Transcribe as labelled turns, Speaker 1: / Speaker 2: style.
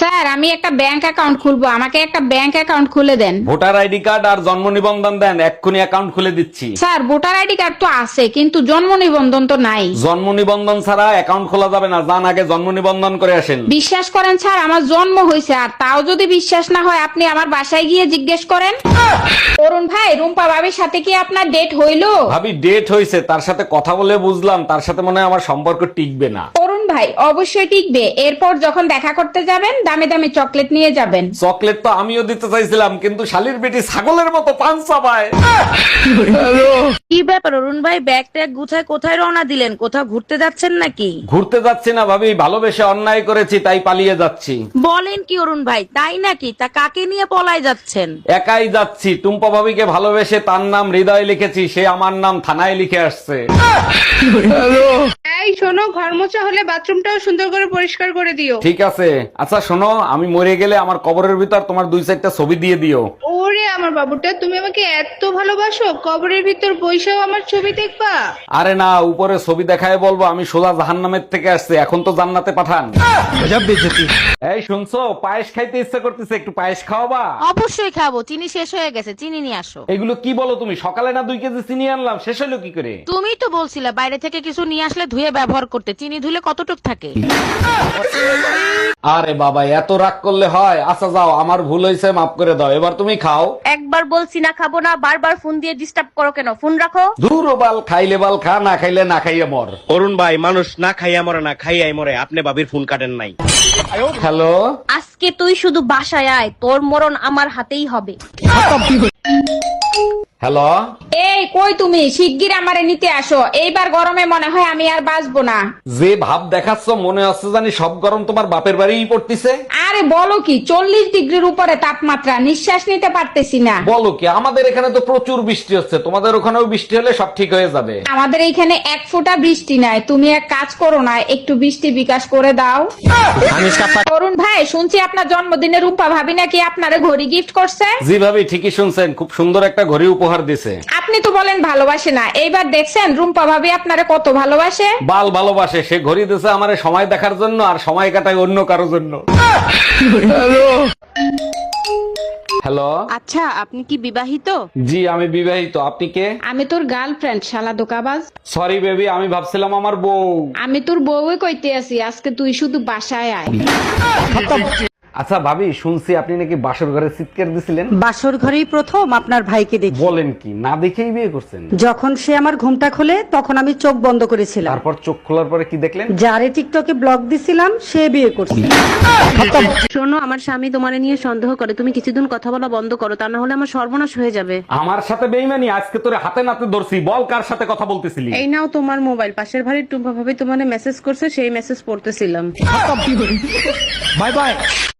Speaker 1: Sir আমি একটা bank account খুলবো। আমাকে একটা ব্যাংক অ্যাকাউন্ট খুলে দেন।
Speaker 2: ভোটার আইডি কার্ড আর জন্ম নিবন্ধন দেন। এক্ষুনি অ্যাকাউন্ট খুলে দিচ্ছি।
Speaker 1: স্যার ভোটার আইডি কার্ড তো আছে কিন্তু জন্ম নিবন্ধন তো নাই।
Speaker 2: জন্ম নিবন্ধন ছাড়া অ্যাকাউন্ট খোলা যাবে না। যান আগে জন্ম নিবন্ধন করে আসেন।
Speaker 1: বিশ্বাস করেন স্যার আমার জন্ম হয়েছে আর তাও যদি বিশ্বাস না হয় আপনি আমার বাসায় গিয়ে জিজ্ঞেস করেন। অরুণ ভাই রুম্পা ভাবির সাথে কি আপনার ডেট হইল?
Speaker 2: ভাবি ডেট হয়েছে তার সাথে কথা বলে বুঝলাম। তার সাথে মনে হয় আমার সম্পর্ক টিকবে না।
Speaker 1: ভাই অবশ্যই টিকবে। এরপর যখন দেখা করতে যাবেন দামে দামে চকলেট নিয়ে যাবেন।
Speaker 2: চকলেট তো আমিও দিতে চাইছিলাম কিন্তু শালির বেটি ছাগলের মতো পান চাবায়
Speaker 3: কি ব্যাপার অরুণ ভাই ব্যাগ ট্যাগ গুছায় কোথায় রওনা দিলেন? কোথাও ঘুরতে যাচ্ছেন নাকি?
Speaker 2: ঘুরতে যাচ্ছি না ভাবি ভালোবেসে অন্যায় করেছি তাই পালিয়ে যাচ্ছি।
Speaker 3: বলেন কি অরুণ ভাই তাই নাকি? তা কাকে নিয়ে পলায় যাচ্ছেন?
Speaker 2: একাই যাচ্ছি টুম্পা ভাবিকে ভালোবেসে তার নাম হৃদয় লিখেছি সে আমার নাম থানায় লিখে আসছে।
Speaker 4: এই শোনো, ঘর মোছা হলে বাথরুমটাও সুন্দর করে পরিষ্কার করে দিও।
Speaker 2: ঠিক আছে। আচ্ছা শোনো, আমি মরে গেলে আমার কবরের ভিতর তোমার দুই চারটা ছবি দিয়ে দিও।
Speaker 4: আমার বাবুটা তুমি আমাকে এত ভালোবাসো কবরের ভিতর বইসাও আমার ছবি দেখবা।
Speaker 2: আরে না উপরে ছবি দেখায় বলব আমি সোজা জাহান্নামের থেকে আসছে এখন তো জান্নাতে পাঠান। এই শুনছো পায়েস খাইতে ইচ্ছা করতেছে একটু পায়েস খাওয়াবা?
Speaker 3: অবশ্যই খাব চিনি শেষ হয়ে গেছে চিনি নিয়ে আসো।
Speaker 2: এগুলো কি বলো তুমি? সকালে না দুই কেজি চিনি আনলাম শেষ হলো কি করে?
Speaker 3: তুমি তো বলছিলে বাইরে থেকে কিছু নিয়ে আসলে ধুয়ে ব্যবহার করতে চিনি ধুলে কতটুক থাকে?
Speaker 2: আরে বাবা এত রাগ করলে হয়। আচ্ছা যাও আমার ভুল হয়েছে মাফ করে দাও এবার তুমি খাও।
Speaker 3: একবার বলছি না খাব না বারবার ফোন দিয়ে ডিস্টার্ব করো কেন? ফোন রাখো।
Speaker 2: ধুর বাল খাইলে বাল খা না খাইলে না খাইয়ে মর।
Speaker 5: অরুণ ভাই মানুষ না খাইয়া মরে না খাইয়াই মরে। আপনি বাবির ফোন কাটেন নাই।
Speaker 2: হ্যালো?
Speaker 3: আজকে তুই শুধু বাসায় আয় তোর মরণ আমার হাতেই হবে।
Speaker 2: হ্যালো?
Speaker 1: এই কই তুমি? শিগগির আমারে নিতে আসো। এইবার গরমে মনে হয় আমি আর বাঁচবো না।
Speaker 2: যে ভাব দেখাচ্ছ মনে হচ্ছে জানি সব গরম তোমার বাপের বাড়িই পড়তিছে?
Speaker 1: আরে বলো কি চল্লিশ ডিগ্রির উপরে তাপমাত্রা নিঃশ্বাস নিতে পারতেছি না।
Speaker 2: বলো কি আমাদের এখানে তো প্রচুর বৃষ্টি হচ্ছে তোমাদের ওখানেও বৃষ্টি হলে সব ঠিক হয়ে যাবে।
Speaker 1: আমাদের এইখানে এক ফোঁটা বৃষ্টি নাই। তুমি এক কাজ করো না একটু বৃষ্টি বিকাশ করে দাও। অরুণ ভাই শুনছি আপনার জন্মদিনে রূপা ভাবি নাকি আপনারে ঘড়ি গিফট করছে?
Speaker 2: জি ভাবি ঠিকই শুনছেন খুব সুন্দর একটা ঘড়ি উপহার দিছে।
Speaker 1: আপনি তো বলেন ভালোবাসে না। এইবার দেখছেন রুম্পা ভাবি আপনারে কত ভালোবাসে।
Speaker 2: বাল ভালোবাসে সে ঘড়ি দিছে আমারে সময় দেখার জন্য আর সময় কাটায় অন্য কারোর জন্য। হ্যালো
Speaker 3: আচ্ছা আপনি কি বিবাহিত?
Speaker 2: জি আমি বিবাহিত। আপনি কে?
Speaker 1: আমি তোর গার্লফ্রেন্ড শালা দোকাবাজ।
Speaker 2: সরি বেবি আমি ভাবছিলাম আমার বউ।
Speaker 1: আমি তোর বউই কইতে আছি আজকে তুই শুধু বাসায় আয়।
Speaker 2: আচ্ছা ভাবি শুনছি আপনি নাকি বাসর ঘরে চিৎকার দিছিলেন।
Speaker 6: বাসর ঘরেই প্রথম আপনার ভাইকে দেখি।
Speaker 2: বলেন কি না দেখেই বিয়ে করছেন?
Speaker 6: যখন সে আমার ঘুমটা খোলে তখন আমি চোখ বন্ধ করেছিলাম।
Speaker 2: তারপর চোখ খোলার পরে কি দেখলেন?
Speaker 6: যারে টিকটকে ব্লক দিছিলাম সে বিয়ে করছে।
Speaker 7: শোনো আমার স্বামী তোমার নিয়ে সন্দেহ করে। তুমি কিছুদিন কথা বলা বন্ধ করো তা না হলে আমার সর্বনাশ হয়ে যাবে।
Speaker 2: আমার সাথে বেইমানি আজকে তোরে হাতে নাতে ধরছি। বল কার সাথে কথা বলতেছিলি?
Speaker 7: এই নাও তোমার মোবাইল। পাশের বাড়ির টুম্পা ভাবে তোমার মেসেজ করছে সেই মেসেজ পড়তেছিলাম।
Speaker 2: Bye bye.